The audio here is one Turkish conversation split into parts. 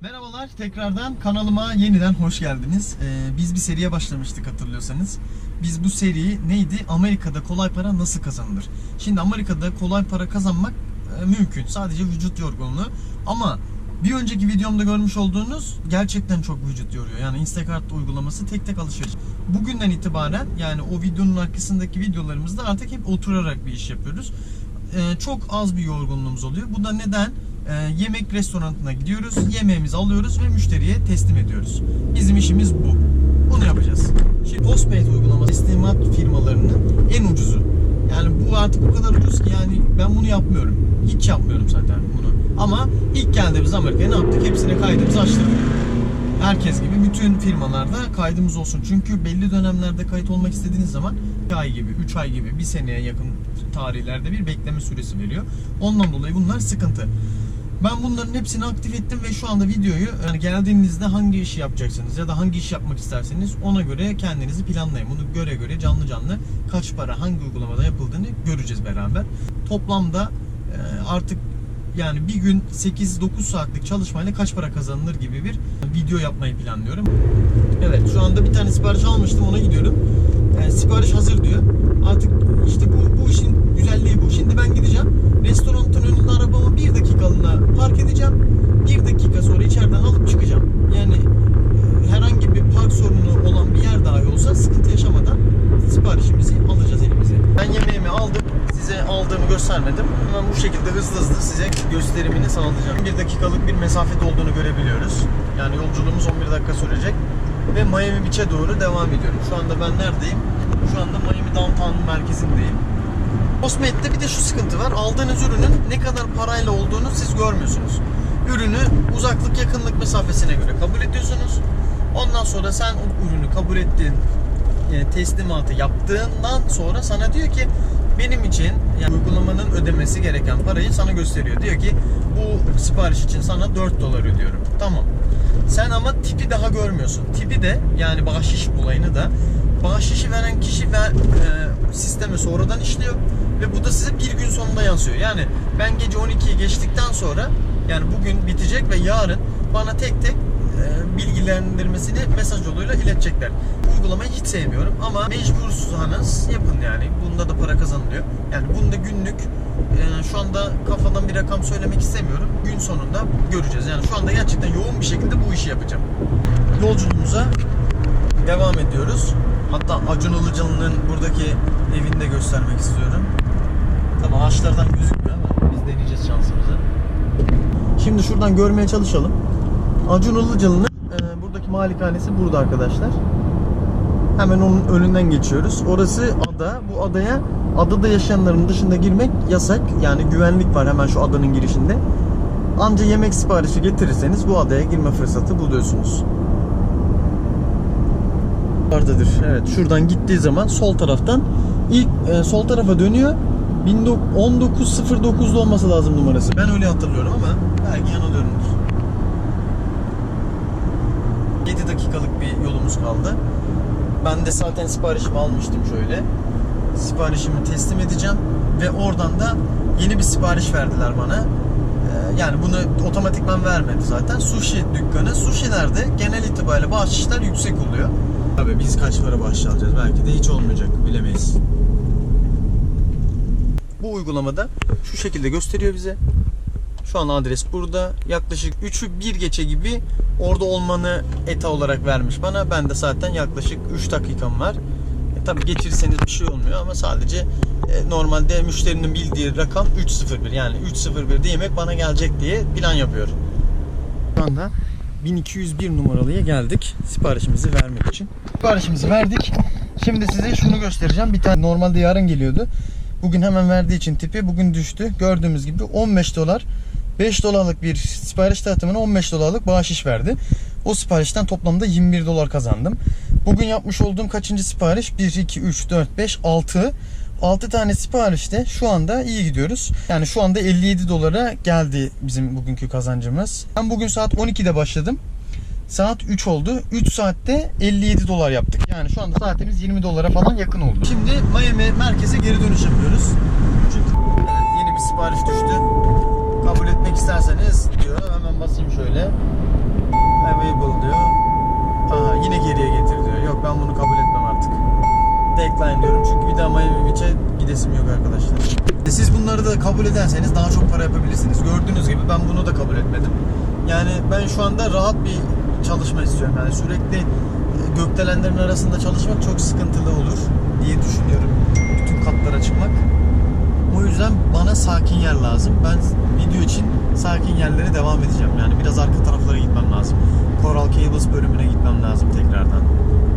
Merhabalar tekrardan kanalıma yeniden hoş geldiniz. Ee, biz bir seriye başlamıştık hatırlıyorsanız. Biz bu seriyi neydi? Amerika'da kolay para nasıl kazanılır? Şimdi Amerika'da kolay para kazanmak e, mümkün. Sadece vücut yorgunluğu. Ama bir önceki videomda görmüş olduğunuz gerçekten çok vücut yoruyor. Yani Instacart uygulaması tek tek alışveriş. Bugünden itibaren yani o videonun arkasındaki videolarımızda artık hep oturarak bir iş yapıyoruz. Ee, çok az bir yorgunluğumuz oluyor. Bu da neden? Ee, yemek restoranına gidiyoruz, yemeğimizi alıyoruz ve müşteriye teslim ediyoruz. Bizim işimiz bu. Bunu yapacağız. Şimdi Postmates uygulaması teslimat firmalarının en ucuzu. Yani bu artık o kadar ucuz ki yani ben bunu yapmıyorum. Hiç yapmıyorum zaten bunu. Ama ilk geldiğimiz Amerika'ya ne yaptık? Hepsine kaydımızı açtırdık. Herkes gibi bütün firmalarda kaydımız olsun. Çünkü belli dönemlerde kayıt olmak istediğiniz zaman 2 ay gibi, 3 ay gibi, bir seneye yakın tarihlerde bir bekleme süresi veriyor. Ondan dolayı bunlar sıkıntı. Ben bunların hepsini aktif ettim ve şu anda videoyu yani geldiğinizde hangi işi yapacaksınız ya da hangi iş yapmak isterseniz ona göre kendinizi planlayın. Bunu göre göre canlı canlı kaç para hangi uygulamada yapıldığını göreceğiz beraber. Toplamda e, artık yani bir gün 8-9 saatlik çalışmayla kaç para kazanılır gibi bir video yapmayı planlıyorum. Evet şu anda bir tane sipariş almıştım ona gidiyorum. Yani sipariş hazır diyor. Artık işte bu, bu işin güzelliği bu. Şimdi ben gideceğim. Restoranın önünde arabamı bir dakikalığına park edeceğim. Bir dakika sonra içeriden alıp çıkacağım. Yani e, herhangi bir park sorunu olan bir yer dahi olsa sıkıntı yaşamadan siparişimizi alacağız elimize. Ben yemeğimi aldım. Size aldığımı göstermedim. Hemen bu şekilde hızlı hızlı size gösterimini sağlayacağım. Bir dakikalık bir mesafede olduğunu görebiliyoruz. Yani yolculuğumuz 11 dakika sürecek. Ve Miami Beach'e doğru devam ediyorum. Şu anda ben neredeyim? Şu anda Miami Downtown merkezindeyim. Postmate'de bir de şu sıkıntı var. Aldığınız ürünün ne kadar parayla olduğunu siz görmüyorsunuz. Ürünü uzaklık yakınlık mesafesine göre kabul ediyorsunuz. Ondan sonra sen o ürünü kabul ettiğin yani teslimatı yaptığından sonra sana diyor ki benim için yani uygulamanın ödemesi gereken parayı sana gösteriyor. Diyor ki bu sipariş için sana 4 dolar ödüyorum. Tamam. Sen ama tipi daha görmüyorsun. Tipi de yani bahşiş olayını da bahşişi veren kişi ve e, sisteme sonradan işliyor ve bu da size bir gün sonunda yansıyor. Yani ben gece 12'yi geçtikten sonra yani bugün bitecek ve yarın bana tek tek e, bilgilendirmesini mesaj yoluyla iletecekler. Uygulamayı hiç sevmiyorum ama mecbursanız yapın yani. Bunda da para kazanılıyor. Yani bunda günlük e, şu anda kafadan bir rakam söylemek istemiyorum. Gün sonunda göreceğiz. Yani şu anda gerçekten yoğun bir şekilde bu işi yapacağım. Yolculuğumuza devam ediyoruz. Hatta Acun Ilıcalı'nın buradaki evini de göstermek istiyorum. Tabi ağaçlardan gözükmüyor ama biz deneyeceğiz şansımızı. Şimdi şuradan görmeye çalışalım. Acun Ilıcalı'nın e, buradaki malikanesi burada arkadaşlar. Hemen onun önünden geçiyoruz. Orası ada. Bu adaya adada yaşayanların dışında girmek yasak. Yani güvenlik var hemen şu adanın girişinde. Anca yemek siparişi getirirseniz bu adaya girme fırsatı buluyorsunuz. Vardadır. Evet şuradan gittiği zaman sol taraftan ilk e, sol tarafa dönüyor. 1909'da olması lazım numarası. Ben öyle hatırlıyorum ama belki yanılıyorumdur. 7 dakikalık bir yolumuz kaldı. Ben de zaten siparişimi almıştım şöyle. Siparişimi teslim edeceğim ve oradan da yeni bir sipariş verdiler bana. Ee, Yani bunu otomatikman vermedi zaten. Sushi dükkanı. Sushi'lerde genel itibariyle bahşişler yüksek oluyor. Abi biz kaç para bahşiş alacağız? Belki de hiç olmayacak. Bilemeyiz. Bu uygulamada şu şekilde gösteriyor bize. Şu an adres burada. Yaklaşık 3'ü 1 geçe gibi orada olmanı eta olarak vermiş bana. Ben de zaten yaklaşık 3 dakikam var. E, tabii geçirirseniz bir şey olmuyor ama sadece e, normalde müşterinin bildiği rakam 301. Yani 301'de yemek bana gelecek diye plan yapıyor. Şu anda 1201 numaralıya geldik siparişimizi vermek için. Siparişimizi verdik. Şimdi size şunu göstereceğim. Bir tane normalde yarın geliyordu. Bugün hemen verdiği için tipi bugün düştü. Gördüğümüz gibi 15 dolar 5 dolarlık bir sipariş dağıtımına 15 dolarlık bağış verdi. O siparişten toplamda 21 dolar kazandım. Bugün yapmış olduğum kaçıncı sipariş? 1, 2, 3, 4, 5, 6. 6 tane siparişte şu anda iyi gidiyoruz. Yani şu anda 57 dolara geldi bizim bugünkü kazancımız. Ben bugün saat 12'de başladım. Saat 3 oldu. 3 saatte 57 dolar yaptık. Yani şu anda saatimiz 20 dolara falan yakın oldu. Şimdi Miami merkeze geri dönüş yapıyoruz. Çünkü yeni bir sipariş düştü. Kabul etmek isterseniz diyor. Hemen basayım şöyle. Available diyor. Aha yine geriye getir diyor. Yok ben bunu kabul etmem artık. Decline diyorum çünkü bir daha Miami Beach'e gidesim yok arkadaşlar. E, siz bunları da kabul ederseniz daha çok para yapabilirsiniz. Gördüğünüz gibi ben bunu da kabul etmedim. Yani ben şu anda rahat bir çalışma istiyorum. Yani sürekli e, gökdelenlerin arasında çalışmak çok sıkıntılı olur diye düşünüyorum. Bütün katlara çıkmak. O yüzden bana sakin yer lazım. Ben video için sakin yerlere devam edeceğim. Yani biraz arka taraflara gitmem lazım. Coral Cables bölümüne gitmem lazım tekrardan.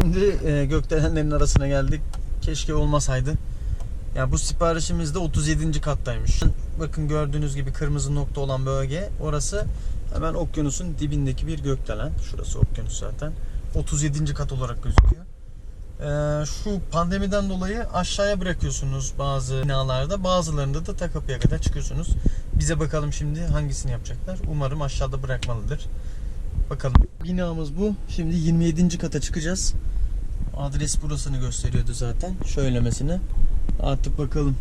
Şimdi e, gökdelenlerin arasına geldik. Keşke olmasaydı. Ya bu siparişimiz de 37. kattaymış. Bakın gördüğünüz gibi kırmızı nokta olan bölge orası hemen okyanusun dibindeki bir gökdelen. Şurası okyanus zaten. 37. kat olarak gözüküyor. Ee, şu pandemiden dolayı aşağıya bırakıyorsunuz bazı binalarda. Bazılarında da ta kapıya kadar çıkıyorsunuz. Bize bakalım şimdi hangisini yapacaklar. Umarım aşağıda bırakmalıdır. Bakalım. Binamız bu. Şimdi 27. kata çıkacağız. Adres burasını gösteriyordu zaten. Şöylemesine. Artık bakalım.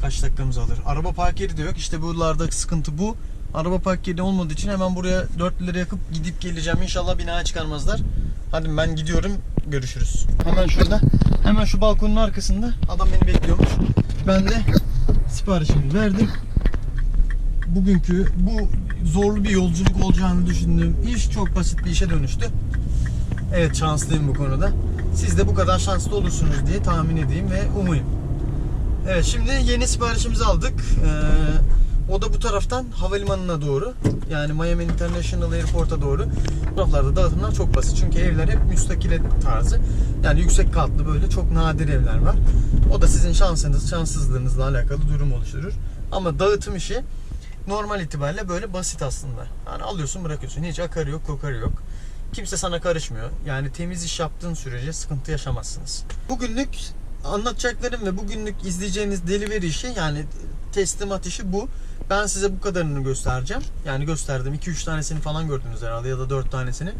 Kaç dakikamız alır. Araba park yeri de yok. İşte buralarda sıkıntı bu. Araba park yeri olmadığı için hemen buraya dörtlüleri yakıp gidip geleceğim. İnşallah binaya çıkarmazlar. Hadi ben gidiyorum. Görüşürüz. Hemen şurada. Hemen şu balkonun arkasında. Adam beni bekliyormuş. Ben de siparişimi verdim. Bugünkü bu zorlu bir yolculuk olacağını düşündüğüm iş çok basit bir işe dönüştü. Evet şanslıyım bu konuda. Siz de bu kadar şanslı olursunuz diye tahmin edeyim ve umayım. Evet şimdi yeni siparişimizi aldık. Ee, o da bu taraftan havalimanına doğru. Yani Miami International Airport'a doğru. Bu taraflarda dağıtımlar çok basit. Çünkü evler hep müstakile tarzı. Yani yüksek katlı böyle çok nadir evler var. O da sizin şansınız, şanssızlığınızla alakalı durum oluşturur. Ama dağıtım işi normal itibariyle böyle basit aslında. Yani alıyorsun bırakıyorsun. Hiç akarı yok, kokarı yok. Kimse sana karışmıyor. Yani temiz iş yaptığın sürece sıkıntı yaşamazsınız. Bugünlük anlatacaklarım ve bugünlük izleyeceğiniz delivery işi yani teslimat işi bu. Ben size bu kadarını göstereceğim. Yani gösterdim. 2-3 tanesini falan gördünüz herhalde ya da 4 tanesini.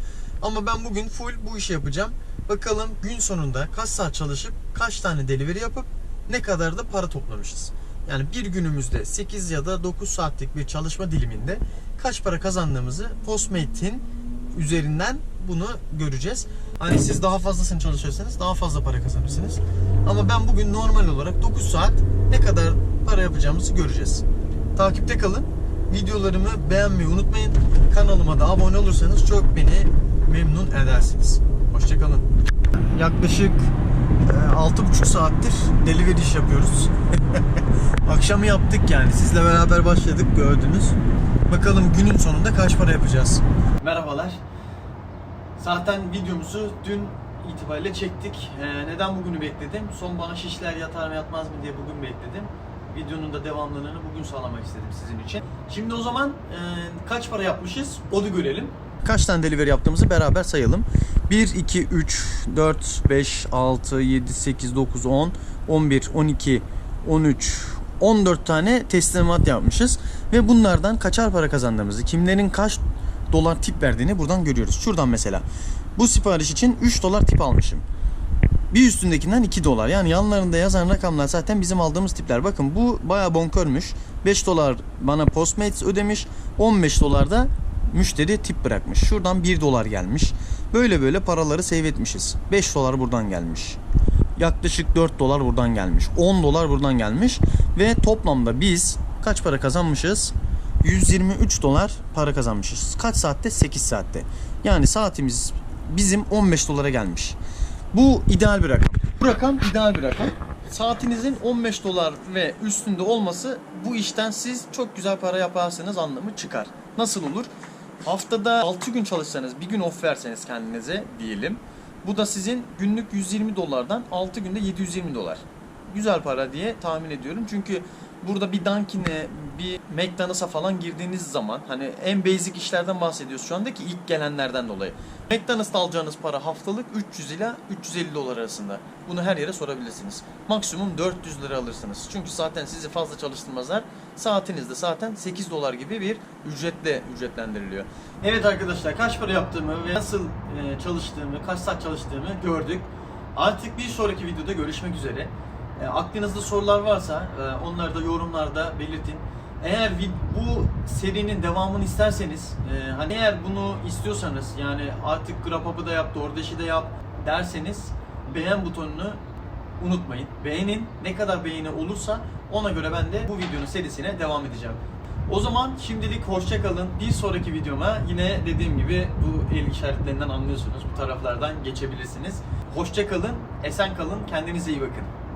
Ama ben bugün full bu işi yapacağım. Bakalım gün sonunda kaç saat çalışıp kaç tane delivery yapıp ne kadar da para toplamışız. Yani bir günümüzde 8 ya da 9 saatlik bir çalışma diliminde kaç para kazandığımızı Postmate'in üzerinden bunu göreceğiz. Hani siz daha fazlasını çalışırsanız daha fazla para kazanırsınız. Ama ben bugün normal olarak 9 saat ne kadar para yapacağımızı göreceğiz. Takipte kalın. Videolarımı beğenmeyi unutmayın. Kanalıma da abone olursanız çok beni memnun edersiniz. Hoşçakalın. Yaklaşık 6,5 saattir delivery iş yapıyoruz. Akşamı yaptık yani. Sizle beraber başladık gördünüz. Bakalım günün sonunda kaç para yapacağız. Merhabalar. Zaten videomuzu dün itibariyle çektik. Ee, neden bugünü bekledim? Son bana şişler yatar mı yatmaz mı diye bugün bekledim. Videonun da devamlılığını bugün sağlamak istedim sizin için. Şimdi o zaman e, kaç para yapmışız onu görelim. Kaç tane delivery yaptığımızı beraber sayalım. 1, 2, 3, 4, 5, 6, 7, 8, 9, 10, 11, 12, 13, 14 tane teslimat yapmışız. Ve bunlardan kaçar para kazandığımızı, kimlerin kaç dolar tip verdiğini buradan görüyoruz. Şuradan mesela. Bu sipariş için 3 dolar tip almışım. Bir üstündekinden 2 dolar. Yani yanlarında yazan rakamlar zaten bizim aldığımız tipler. Bakın bu baya bonkörmüş. 5 dolar bana Postmates ödemiş. 15 dolar da müşteri tip bırakmış. Şuradan 1 dolar gelmiş. Böyle böyle paraları save etmişiz. 5 dolar buradan gelmiş. Yaklaşık 4 dolar buradan gelmiş. 10 dolar buradan gelmiş. Ve toplamda biz kaç para kazanmışız? 123 dolar para kazanmışız. Kaç saatte? 8 saatte. Yani saatimiz bizim 15 dolara gelmiş. Bu ideal bir rakam. Bu rakam ideal bir rakam. Saatinizin 15 dolar ve üstünde olması bu işten siz çok güzel para yaparsınız anlamı çıkar. Nasıl olur? Haftada 6 gün çalışsanız, bir gün off verseniz kendinize diyelim. Bu da sizin günlük 120 dolardan 6 günde 720 dolar. Güzel para diye tahmin ediyorum. Çünkü burada bir Dunkin'e, bir McDonald's'a falan girdiğiniz zaman hani en basic işlerden bahsediyoruz şu andaki ilk gelenlerden dolayı. McDonald's'ta alacağınız para haftalık 300 ila 350 dolar arasında. Bunu her yere sorabilirsiniz. Maksimum 400 lira alırsınız. Çünkü zaten sizi fazla çalıştırmazlar. Saatiniz de zaten 8 dolar gibi bir ücretle ücretlendiriliyor. Evet arkadaşlar kaç para yaptığımı ve nasıl e, çalıştığımı, kaç saat çalıştığımı gördük. Artık bir sonraki videoda görüşmek üzere. E, aklınızda sorular varsa e, onları da yorumlarda belirtin. Eğer bu serinin devamını isterseniz, e, hani eğer bunu istiyorsanız yani artık Grab da yap, DoorDash'i de yap, derseniz beğen butonunu unutmayın. Beğenin. Ne kadar beğeni olursa ona göre ben de bu videonun serisine devam edeceğim. O zaman şimdilik hoşça kalın. Bir sonraki videoma yine dediğim gibi bu el işaretlerinden anlıyorsunuz. Bu taraflardan geçebilirsiniz. Hoşça kalın, esen kalın, kendinize iyi bakın.